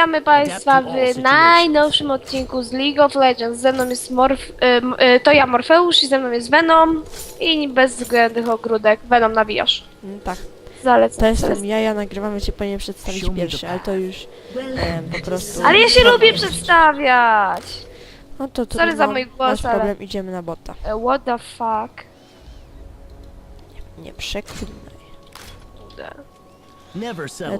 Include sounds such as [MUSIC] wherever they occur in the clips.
E, witamy Państwa w najnowszym odcinku z League of Legends. Ze mną jest Morf... e, m- e, to ja Morfeusz i ze mną jest Venom i bezwzględnych ogródek. Venom nawijasz. Mm, Tak, Zalecam. to jestem ja, ja nagrywamy cię powinien przedstawić pierwszy, ale to już em, po prostu... Ale ja się lubię przedstawiać! No to to Sorry za mój głos, nasz ale- problem, idziemy na bota. E, What the fuck? Nie przeklinaj.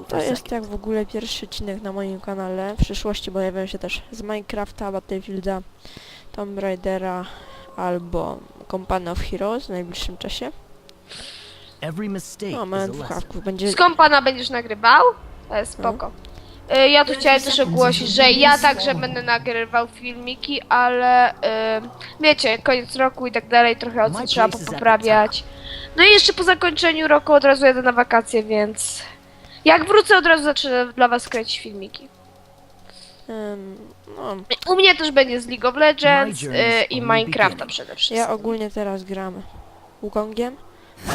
To for jest jak w ogóle pierwszy odcinek na moim kanale. W przyszłości pojawią się też z Minecrafta, Battlefielda, Tomb Raidera albo Company of Heroes w najbliższym czasie. Mistake No, awków. Będzie... Skąd pana będziesz nagrywał? E, spoko. E, Ja tu chciałem też ogłosić, że ja także będę nagrywał filmiki, ale e, wiecie, koniec roku i tak dalej, trochę ocen trzeba poprawiać. No i jeszcze po zakończeniu roku od razu jadę na wakacje, więc jak wrócę od razu zacznę dla was kręcić filmiki. em, no, U mnie też będzie z League of Legends e, i Minecrafta przede wszystkim. ja ogólnie teraz gram Wukongiem,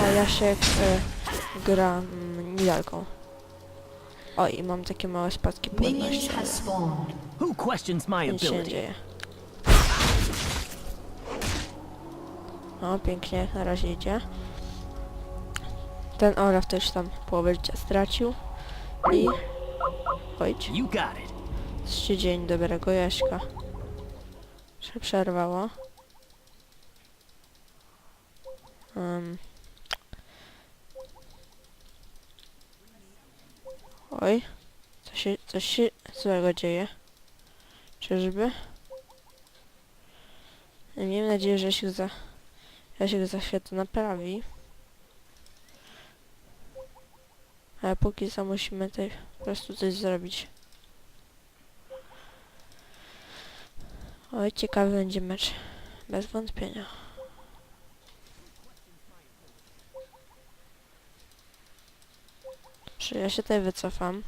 a Jasiek e, gra mm, Nidalką. O, i mam takie małe spadki płynności. Minions spawned. Who questions my Nic się nie ability? dzieje. O, pięknie, na razie idzie. Ten Olaf też tam połowę życia stracił. I... It. Trzeci dzień dobrego Jaśka. Się przerwało. Um. Oj. Co się, coś się złego dzieje. Czyżby? Miejmy nadzieję, że się za... Ja się za chwilę to naprawi. Ale póki co musimy tutaj po prostu coś zrobić. Oj, ciekawy będzie mecz. Bez wątpienia. Czy ja się tutaj wycofam,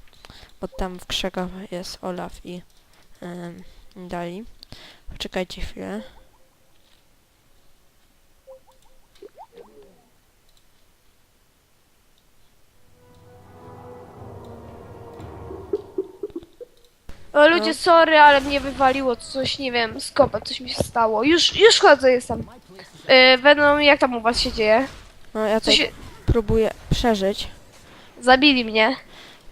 bo tam w krzakach jest Olaf i um, Dali. Poczekajcie chwilę. O, ludzie, No. sorry, ale mnie wywaliło coś, nie wiem, z kopa, coś mi się stało. Już, już chodzę, jestem. Yy, Venom, jak tam u was się dzieje? No ja Co tutaj się... próbuję przeżyć. Zabili mnie.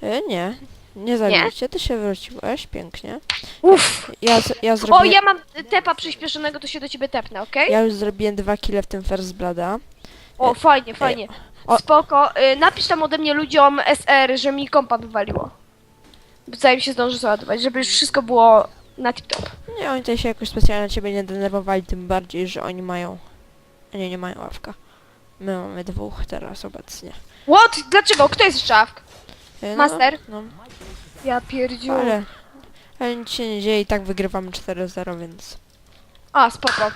E, nie, nie zabiliście, ty się wróciłeś, pięknie. Uff. Ja, z- ja zrobię... O, ja mam tepa przyspieszonego, to się do ciebie tepnę, okej? Ja już zrobiłem dwa kile w tym First Blada. O, fajnie, fajnie. o- Spoko. Y, napisz tam ode mnie ludziom SR, że mi kompa wywaliło. Zanim się zdąży załadować, żeby już wszystko było na tip-top. Nie, oni tutaj się jakoś specjalnie na ciebie nie denerwowali, tym bardziej, że oni mają... Nie, nie mają ławka. My mamy dwóch teraz obecnie. What? Dlaczego? Kto jest szafk? E, no, Master? No, Ja pierdziu. ale... Ale nic się nie dzieje i tak wygrywamy 4-0, więc... A, spoko.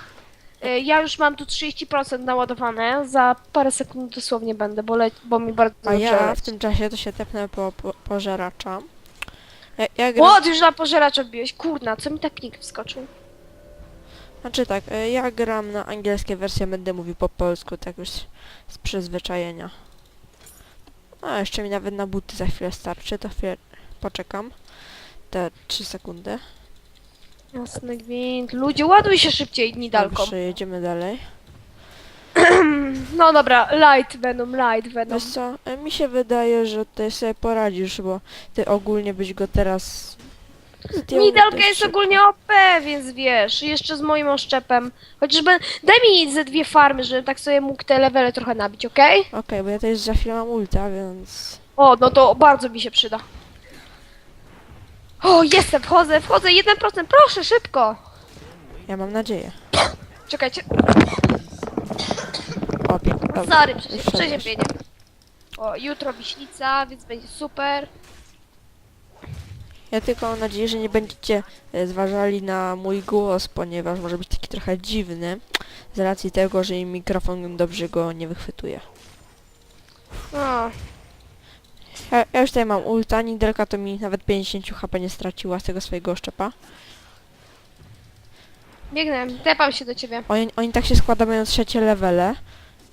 Y, ja już mam tu 30% naładowane. Za parę sekund dosłownie będę, bo, le- bo mi bardzo A ja w tym czasie to się tepnę po, po pożeracza. Ja, ja gram... What? Już na pożeracza biłeś. Kurna, co mi tak nikt wskoczył? Znaczy tak, e, ja gram na angielskie wersje, będę mówił po polsku, tak już z przyzwyczajenia. A jeszcze mi nawet na buty za chwilę starczy, to chwilę poczekam. Te 3 sekundy. Jasny gwint. Ludzie, ładuj się szybciej nidalką. Dobrze, jedziemy dalej. [CLEARS THROAT] No dobra, light Venom, light Venom. Wiesz co, e, mi się wydaje, że ty sobie poradzisz, bo ty ogólnie byś go teraz... zdjął Nidalka dość jest szybko. ogólnie OP, więc wiesz, jeszcze z moim oszczepem. Chociażby, daj mi ze dwie farmy, żebym tak sobie mógł te levele trochę nabić, okej? Okej, bo ja też za chwilę mam ulta, więc... O, no to bardzo mi się przyda. O, jestem, wchodzę, wchodzę, 1%, proszę, szybko. Ja mam nadzieję. Czekajcie, O, pięknie. dobra. sorry, przeziębienie. O, jutro wiśnica, więc będzie super. Ja tylko mam nadzieję, że nie będziecie e, zważali na mój głos, ponieważ może być taki trochę dziwny z racji tego, że mikrofon dobrze go nie wychwytuje. Ja, ja już tutaj mam ulta, Nidelka to mi nawet 50 HP nie straciła z tego swojego szczepa. biegnę, tepam się do ciebie. Oni, oni tak się składają na trzecie levele.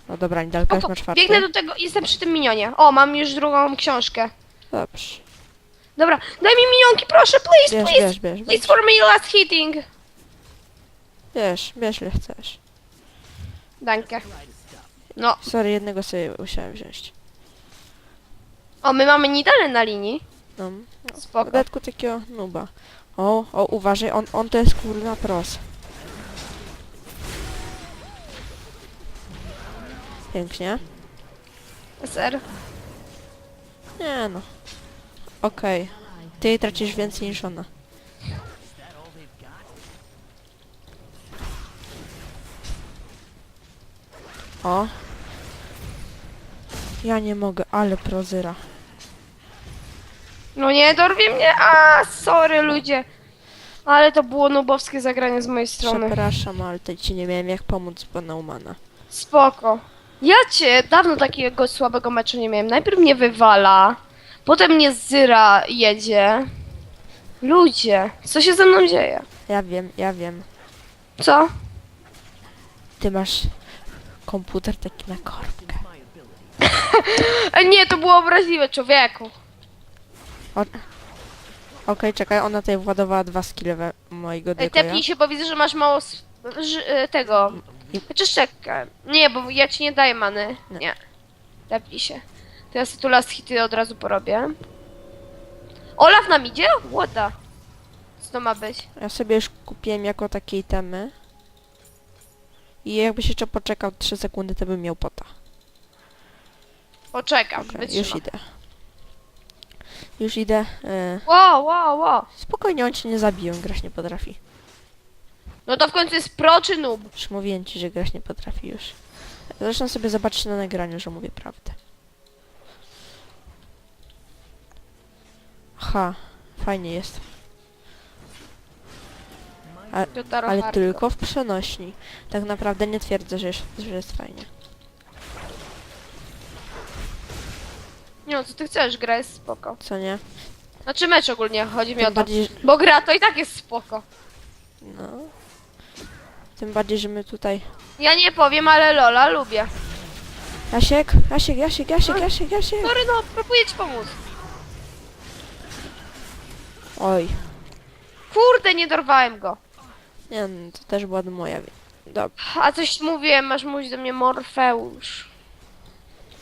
No dobra, Nidelka już ma biegnę do tego, jestem przy tym minionie. O, mam już drugą książkę. Dobrze. Dobra, daj mi minionki, proszę, please, Bierz, please. bierz, bierz, bierz. Please for me last hitting. Bierz, bierz ile chcesz. Dankę. No, Sorry, jednego sobie musiałem wziąć. o, my mamy Nidale na linii. No. Spoko. W dodatku takiego nuba. O, o, uważaj, on, on to jest kurna pros. Pięknie. SR. Nie no. Okej. Ty tracisz więcej niż ona. O. Ja nie mogę, ale prozyra. No nie, dorwie mnie. A, sorry ludzie. Ale to było nubowskie zagranie z mojej strony. Przepraszam, ale to ci nie miałem jak pomóc, bo na umana. Spoko. Ja cię dawno takiego słabego meczu nie miałem. Najpierw mnie wywala, potem mnie zyra jedzie. Ludzie, co się ze mną dzieje? Ja wiem, ja wiem. Co? Ty masz komputer taki na korbkę. E, [LAUGHS] nie, to było obraźliwe, człowieku. Okej, czekaj, ona tutaj władowała dwa skille we mojego Ej, dekoja. tepnij się, bo widzę, że masz mało s- ż- e, tego. Chociaż czekaj. Nie, bo ja ci nie daję many. Nie. Tepnij się. To ja sobie tu last hity od razu porobię. Olaf nam idzie? The? Co to ma być? Ja sobie już kupiłem jako takie itemy. I jakbyś jeszcze poczekał 3 sekundy, to bym miał pota. Poczekam, już idę. Już idę. E, Wow, wow, wow. spokojnie, on cię nie zabiją, grać nie potrafi. No to w końcu jest pro czy noob? Już mówiłem ci, że grać nie potrafi już. Zresztą sobie zobaczyć na nagraniu, że mówię prawdę. Ha, fajnie jest. Jotaro Ale hardcore. tylko w przenośni. Tak naprawdę nie twierdzę, że jest, że jest fajnie. Nie no, co ty chcesz, gra jest spoko. Co nie? Znaczy mecz ogólnie, chodzi mi o Tym to. bardziej, Bo gra to i tak jest spoko. no. Tym bardziej, że my tutaj... Ja nie powiem, ale Lola lubię. Jasiek, Jasiek, Jasiek, Jasiek, Jasiek, Jasiek! Sorry no, próbuję ci pomóc. Oj, Kurde, nie dorwałem go. nie no, to też była moja. Dobra, A coś mówiłem, masz mówić do mnie Morfeusz.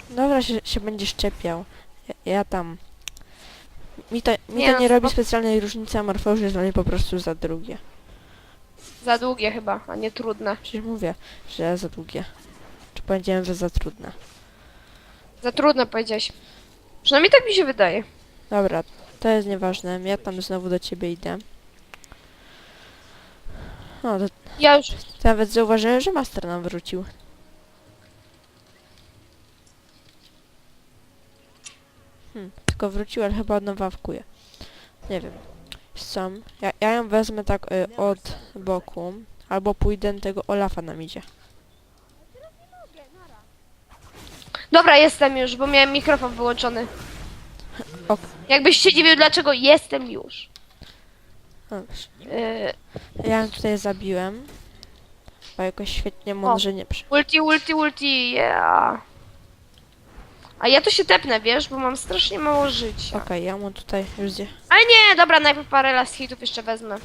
dobra się, się będziesz czepiał. Ja, ja tam... Mi to mi Nie to no, nie robi spoko. specjalnej różnicy, a Morfeusz jest dla mnie po prostu za drugie. Za długie chyba, a nie trudne. Przecież mówię, że za długie. Czy powiedziałem, że za trudne. Za trudne powiedziałeś. Przynajmniej tak mi się wydaje. Dobra, to jest nieważne. Ja tam znowu do ciebie idę. No, to, Ja już... to nawet zauważyłem, że master nam wrócił. Hmm, tylko wrócił, ale chyba od nowa wkuje. Nie wiem. Sam. Ja, ja ją wezmę tak y, od boku. Albo pójdę tego Olafa nam idzie. Dobra, jestem już, bo miałem mikrofon wyłączony. Ok. Jakbyś się dziwił, dlaczego jestem już. Dobrze. Yy, Ja ją tutaj zabiłem. Bo jakoś świetnie mądrze nie przy... ulti, ulti, ulti, yeah. A ja to się tepnę, wiesz, bo mam strasznie mało życia. Okej, ja mu tutaj już zje... Ale nie, dobra, najpierw parę last hitów jeszcze wezmę.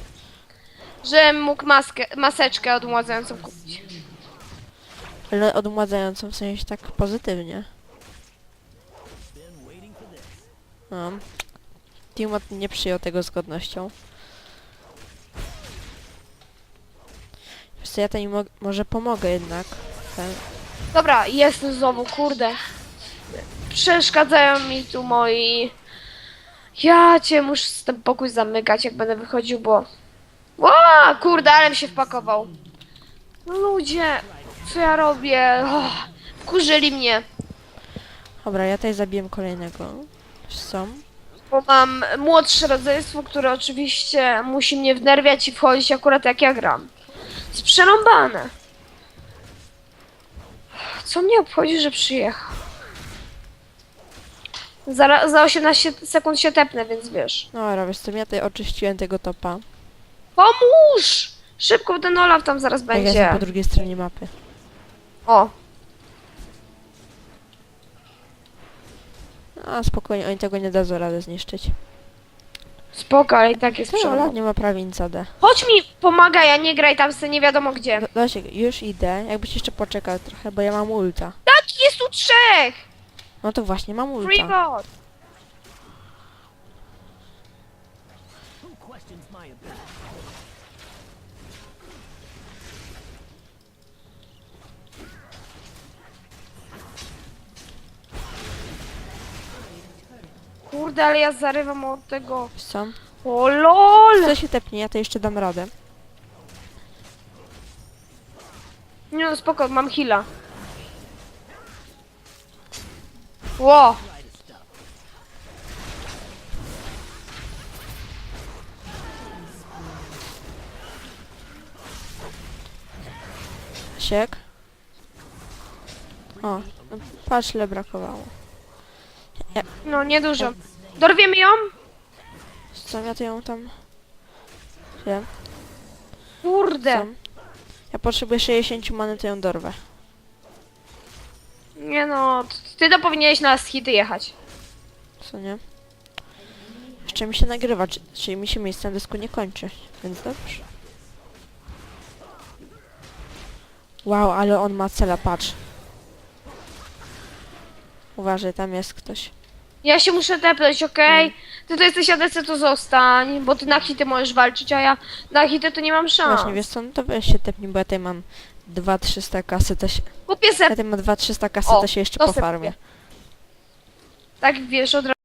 Żebym mógł maskę, maseczkę odmładzającą kupić. Ale odmładzającą w sensie tak pozytywnie. No. Timot nie przyjął tego z godnością. Wiesz co, ja tutaj mo może pomogę jednak. Tak. Dobra, jest znowu, kurde. Przeszkadzają mi tu moi... Ja cię muszę ten pokój zamykać, jak będę wychodził, bo... Ła, kurde, ale mi się wpakował. Ludzie, co ja robię? Oh, wkurzyli mnie, Dobra, ja tutaj zabiłem kolejnego. Są. bo mam młodsze rodzeństwo, które oczywiście musi mnie wnerwiać i wchodzić akurat jak ja gram. Jest przerąbane. Co mnie obchodzi, że przyjechał? Za, za 18 sekund się tepnę, więc wiesz. Dobra, wiesz co, ja tutaj oczyściłem tego topa. Pomóż! Szybko, ten Olaf tam zaraz Jak ja będzie. jestem po drugiej stronie mapy. O, A spokojnie, oni tego nie dadzą rady zniszczyć. Spoko, ale i tak jest Co, Ola przerwa. nie ma prawinca D. Chodź mi, pomagaj, a nie graj tam se nie wiadomo gdzie. Do- Dosiek, już idę, jakbyś jeszcze poczekał trochę, bo ja mam ulta. Tak, jest tu trzech! No to właśnie, mam ulta. Freebot! Who questions my ability? Kurde, ale ja zarywam od tego. Wiesz co? O lol! Co się tepnie, ja to jeszcze dam radę. Nie no, spoko, mam heala. Ło! Siek. O, no patrz ile brakowało. No, niedużo. Dorwiemy ją? Ja to ją tam... Wiem. Kurde. Co? Ja potrzebuję 60 many, to ją dorwę. Nie no, ty to powinieneś na hity jechać. Co nie? Jeszcze mi się nagrywa, czy- czyli mi się miejsce na dysku nie kończy, więc dobrze. Wow, ale on ma cela, patrz. Uważaj, tam jest ktoś. Ja się muszę tepnąć, okej? Ty to jesteś ADC, to zostań, bo ty na hity możesz walczyć, a ja na hity to nie mam szans. Właśnie, wiesz co, no to weź się tepnij, bo ja tutaj mam 2300 kasy, to się... Kupię Ja se, tutaj mam 2300 kasy, O, to się jeszcze to se pofarmię. kupię. tak wiesz, od razu.